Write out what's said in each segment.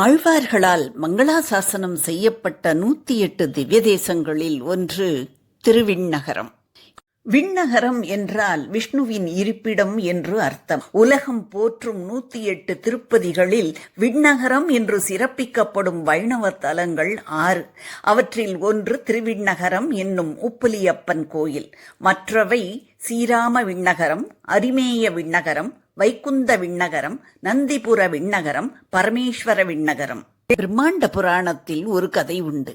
ஆழ்வார்களால் மங்களாசாசனம் செய்யப்பட்ட நூத்தி எட்டு திவ்ய தேசங்களில் ஒன்று திருவிண்ணகரம். விண்ணகரம் என்றால் விஷ்ணுவின் இருப்பிடம் என்று அர்த்தம். உலகம் போற்றும் நூத்தி எட்டு திருப்பதிகளில் விண்ணகரம் என்று சிறப்பிக்கப்படும் வைணவ தலங்கள் ஆறு. அவற்றில் ஒன்று திருவிண்ணகரம் என்னும் உப்புலியப்பன் கோயில். மற்றவை ஸ்ரீராம விண்ணகரம் அரிமேய விண்ணகரம் வைகுந்த விண்ணகரம் நந்திபுர விண்ணகரம் பரமேஸ்வர விண்ணகரம். பிரம்மாண்ட புராணத்தில் ஒரு கதை உண்டு.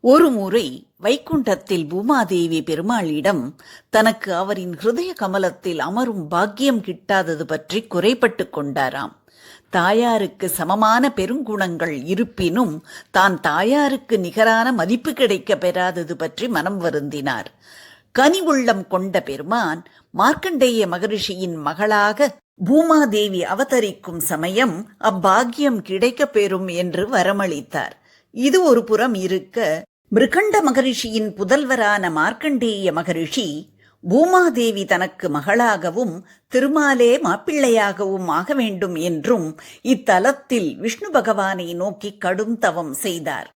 ஒரு முறை வைகுண்டத்தில் பூமாதேவி பெருமாளிடம் தனக்கு அவரின் ஹிருதய கமலத்தில் அமரும் பாக்கியம் கிட்டாதது பற்றி குறைபட்டு கொண்டாராம். தாயாருக்கு சமமான பெருங்குணங்கள் இருப்பினும் தான் தாயாருக்கு நிகரான மதிப்பு கிடைக்க பெறாதது பற்றி மனம் வருந்தினார். கனிவுள்ளம் கொண்ட பெருமான் மார்க்கண்டேய மகரிஷியின் மகளாக பூமாதேவி அவதரிக்கும் சமயம் அப்பாக்கியம் கிடைக்கப் பெறும் என்று வரமளித்தார். இது ஒரு புறம் இருக்க மிருகண்ட மகரிஷியின் புதல்வரான மார்க்கண்டேய மகரிஷி பூமாதேவி தனக்கு மகளாகவும் திருமாலே மாப்பிள்ளையாகவும் ஆக வேண்டும் என்றும் இத்தலத்தில் விஷ்ணு பகவானை நோக்கி கடும் தவம் செய்தார்.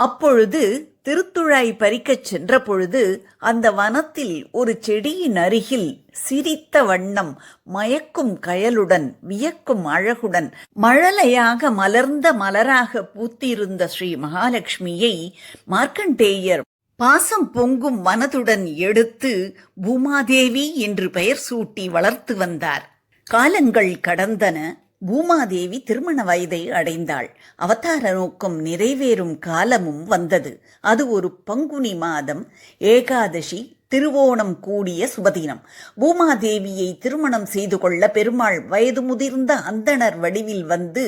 அப்பொழுது திருத்துழாய் பறிக்கச் சென்ற பொழுது அந்த வனத்தில் ஒரு செடியின் அருகில் சிரித்த வண்ணம் மயக்கும் கயலுடன் வியக்கும் அழகுடன் மழலையாக மலர்ந்த மலராக பூத்திருந்த ஸ்ரீ மகாலட்சுமியை மார்க்கண்டேயர் பாசம் பொங்கும் மனதுடன் எடுத்து பூமாதேவி என்று பெயர் சூட்டி வளர்த்து வந்தார். காலங்கள் கடந்தன. பூமாதேவி திருமண வயதை அடைந்தாள். அவதார நோக்கம் நிறைவேறும் காலமும் வந்தது. அது ஒரு பங்குனி மாதம் ஏகாதசி திருவோணம் கூடிய சுபதினம். பூமாதேவியை திருமணம் செய்து கொள்ள பெருமாள் வயது முதிர்ந்த அந்தணர் வடிவில் வந்து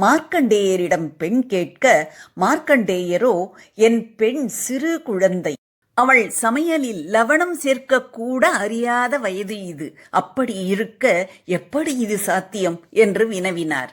மார்க்கண்டேயரிடம் பெண் கேட்க மார்க்கண்டேயரோ என் பெண் சிறு குழந்தை. அவள் சமையலில் லவணம் சேர்க்க கூட அறியாத வயது இது. அப்படி இருக்க எப்படி இது சாத்தியம்? என்று வினவினார்.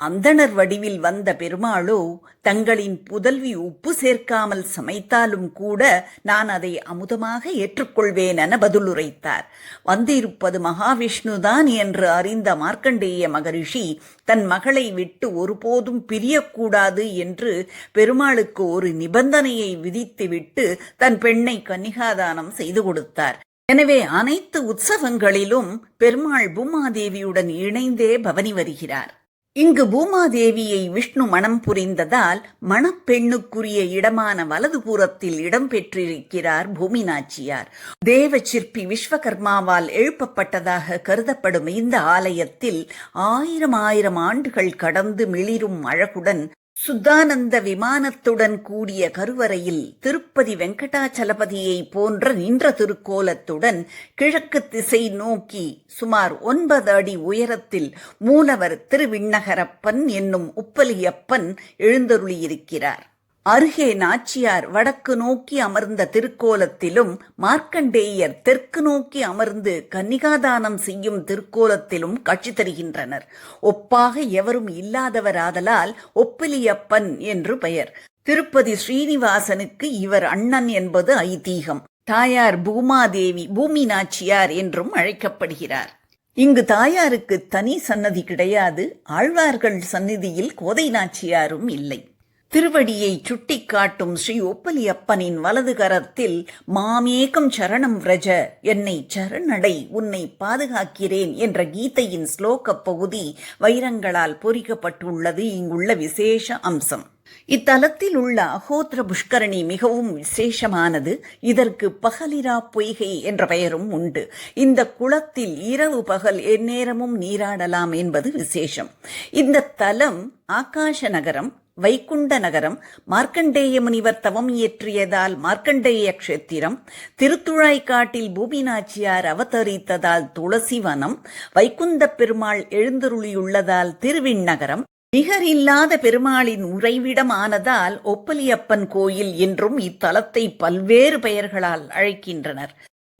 அந்தணர் வடிவில் வந்த பெருமாளோ தங்களின் புதல்வி உப்பு சேர்க்காமல் சமைத்தாலும் கூட நான் அதை அமுதமாக ஏற்றுக்கொள்வேன் என பதிலுரைத்தார் வந்திருப்பது மகாவிஷ்ணுதான் என்று அறிந்த மார்க்கண்டேய மகரிஷி தன் மகளை விட்டு ஒருபோதும் பிரியக்கூடாது என்று பெருமாளுக்கு ஒரு நிபந்தனையை விதித்துவிட்டு தன் பெண்ணை கன்னிகாதானம் செய்து கொடுத்தார். எனவே அனைத்து உற்சவங்களிலும் பெருமாள் பூமாதேவியுடன் இணைந்தே பவனி வருகிறார். இங்கு பூமாதேவியை விஷ்ணு மனம் புரிந்ததால் மணப்பெண்ணுக்குரிய இடமான வலதுபுறத்தில் இடம் பெற்றிருக்கிறார் பூமி நாச்சியார் தேவ சிற்பி விஸ்வகர்மாவால் எழுப்பப்பட்டதாக கருதப்படும் இந்த ஆலயத்தில் ஆயிரம் ஆயிரம் ஆண்டுகள் கடந்து மிளிரும் அழகுடன் சுத்தானந்த விமானத்துடன் கூடிய கருவறையில் திருப்பதி வெங்கடாச்சலபதியை போன்ற நின்ற திருக்கோலத்துடன் கிழக்கு திசை நோக்கி சுமார் ஒன்பது அடி உயரத்தில் மூலவர் திருவிண்ணகரப்பன் என்னும் உப்பலியப்பன் எழுந்தருளியிருக்கிறார். அருகே நாச்சியார் வடக்கு நோக்கி அமர்ந்த திருக்கோலத்திலும் மார்க்கண்டேயர் தெற்கு நோக்கி அமர்ந்து கன்னிகாதானம் செய்யும் திருக்கோலத்திலும் காட்சி தருகின்றனர். ஒப்பாக எவரும் இல்லாதவராதலால் ஒப்பிலியப்பன் என்று பெயர். திருப்பதி ஸ்ரீனிவாசனுக்கு இவர் அண்ணன் என்பது ஐதீகம். தாயார் பூமாதேவி பூமி நாச்சியார் என்றும் அழைக்கப்படுகிறார். இங்கு தாயாருக்கு தனி சன்னதி கிடையாது ஆழ்வார்கள் சந்நிதியில் கோதை நாச்சியாரும் இல்லை. திருவடியை சுட்டிக்காட்டும் ஸ்ரீ ஒப்பலியப்பனின் வலது கரத்தில் மாமேகம் சரணம் விரஜ என்னை சரணடை உன்னை பாதுகாக்கிறேன் என்ற கீதையின் ஸ்லோக பகுதி வைரங்களால் பொறிக்கப்பட்டுள்ளது. இங்குள்ள விசேஷ அம்சம். இத்தலத்தில் உள்ள அகோத்திர புஷ்கரணி மிகவும் விசேஷமானது. இதற்கு பகலிரா பொய்கை என்ற பெயரும் உண்டு. இந்த குளத்தில் இரவு பகல் எந்நேரமும் நீராடலாம் என்பது விசேஷம். இந்த தலம் ஆகாஷ நகரம் வைகுண்ட நகரம் மார்க்கண்டேய முனிவர் தவம் இயற்றியதால் மார்க்கண்டேய க்ஷேத்திரம் திருத்துழாய்க்காட்டில் பூமிநாச்சியார் அவதரித்ததால் துளசி வனம் வைகுந்த பெருமாள் எழுந்தருளியுள்ளதால் திருவிண்ணகரம் நிகரில்லாத பெருமாளின் உறைவிடமானதால் ஒப்பலியப்பன் கோயில் என்றும் இத்தலத்தை பல்வேறு பெயர்களால் அழைக்கின்றனர்.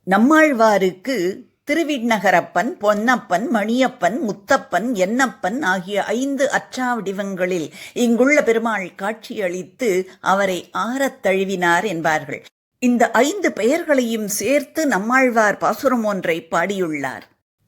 நம்மாழ்வாருக்கு திருவிண்ணகரப்பன் பொன்னப்பன் மணியப்பன் முத்தப்பன் என்னப்பன் ஆகிய ஐந்து அச்சாவடிவங்களில் இங்குள்ள பெருமாள் காட்சியளித்து அவரை ஆறத் தழுவினார் என்பார்கள். இந்த ஐந்து பெயர்களையும் சேர்த்து நம்மாழ்வார் பாசுரம் ஒன்றை பாடியுள்ளார்.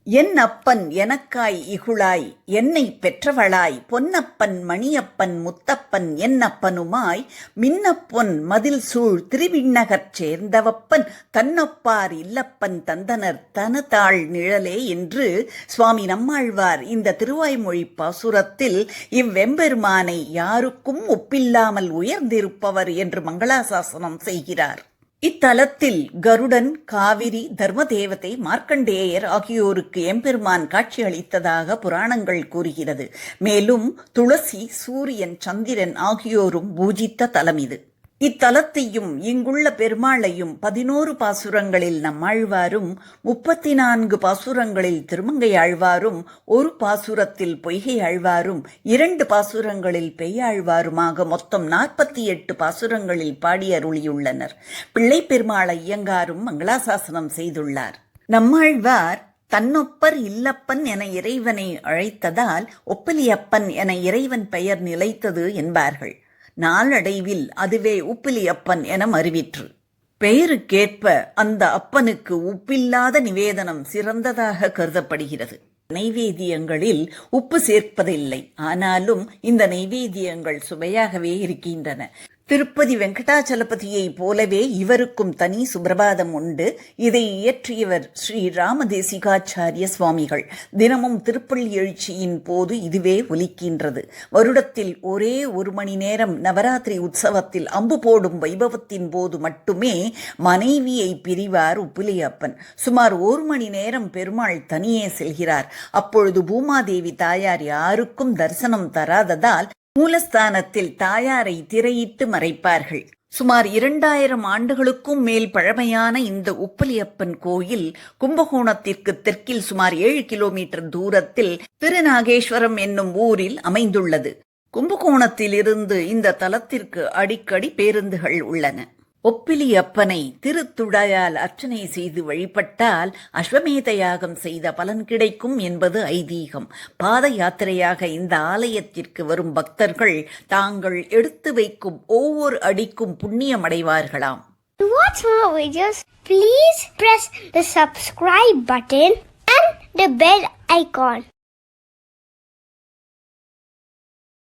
என் அப்பன் எனக்காய் இகுழாய் என்னை பெற்றவளாய் பொன்னப்பன் மணியப்பன் முத்தப்பன் என்னப்பனுமாய் மின்னப்பொன் மதில் சூழ் திருவிண்ணகர் சேர்ந்தவப்பன் தன்னப்பார் இல்லப்பன் தந்தனர் தனதாள் நிழலே என்று சுவாமி நம்மாழ்வார் இந்த திருவாய்மொழி பாசுரத்தில் இவ்வெம்பெருமானை யாருக்கும் ஒப்பில்லாமல் உயர்ந்திருப்பவர் என்று மங்களாசாசனம் செய்கிறார். இத்தலத்தில் கருடன் காவிரி தர்மதேவதை மார்க்கண்டேயர் ஆகியோருக்கு எம்பெருமான் காட்சியளித்ததாக புராணங்கள் கூறுகிறது. மேலும் துளசி சூரியன் சந்திரன் ஆகியோரும் பூஜித்த தலம் இது. இத்தலத்தையும் இங்குள்ள பெருமாளையும் பதினோரு பாசுரங்களில் நம்மாழ்வாரும் முப்பத்தி நான்கு பாசுரங்களில் திருமங்கை ஆழ்வாரும் ஒரு பாசுரத்தில் பொய்கை ஆழ்வாரும் இரண்டு பாசுரங்களில் பெய்யாழ்வாருமாக மொத்தம் நாற்பத்தி எட்டு பாசுரங்களில் பாடி அருளியுள்ளனர். பிள்ளை பெருமாள் ஐயங்காரும் மங்களாசாசனம் செய்துள்ளார். நம்மாழ்வார் தன்னொப்பர் இல்லப்பன் என இறைவனை அழைத்ததால் ஒப்பலியப்பன் என இறைவன் பெயர் நிலைத்தது என்பார்கள். நாளடைவில் அதுவே உப்பிலியப்பன் என அறிவிற்று பெயருக்கேற்ப அந்த அப்பனுக்கு உப்பில்லாத நிவேதனம் சிறந்ததாக கருதப்படுகிறது. நைவேத்தியங்களில் உப்பு சேர்ப்பதில்லை. ஆனாலும் இந்த நைவேத்தியங்கள் சுவையாகவே இருக்கின்றன. திருப்பதி வெங்கடாச்சலபதியைப் போலவே இவருக்கும் தனி சுப்பிரபாதம் உண்டு. இதை இயற்றியவர் ஸ்ரீ ராமதேசிகாச்சாரிய சுவாமிகள். தினமும் திருப்பள்ளி எழுச்சியின் போது இதுவே ஒலிக்கின்றது. வருடத்தில் ஒரே ஒரு மணி நேரம் நவராத்திரி உற்சவத்தில் அம்பு போடும் வைபவத்தின் போது மட்டுமே மனைவியை பிரிவார் உப்பிலியப்பன். சுமார் ஒரு மணி நேரம் பெருமாள் தனியே செல்கிறார். அப்பொழுது பூமாதேவி தாயார் யாருக்கும் தரிசனம் தராததால் மூலஸ்தானத்தில் தாயாரை திரையிட்டு மறைப்பார்கள். சுமார் இரண்டாயிரம் ஆண்டுகளுக்கும் மேல் பழமையான இந்த உப்பலியப்பன் கோயில் கும்பகோணத்திற்கு தெற்கில் சுமார் ஏழு கிலோமீட்டர் தூரத்தில் திருநாகேஸ்வரம் என்னும் ஊரில் அமைந்துள்ளது. கும்பகோணத்திலிருந்து இந்த தலத்திற்கு அடிக்கடி பேருந்துகள் உள்ளன. ஒப்பிலி அப்பனை திருத்துடையால் அர்ச்சனை செய்து வழிபட்டால் அஸ்வமேத யாகம் செய்த பலன் கிடைக்கும் என்பது ஐதீகம் பாத யாத்திரையாக இந்த ஆலயத்திற்கு வரும் பக்தர்கள் தாங்கள் எடுத்து வைக்கும் ஒவ்வொரு அடிக்கும் புண்ணியம் அடைவார்களாம் To watch more videos, please press the subscribe button and the bell icon.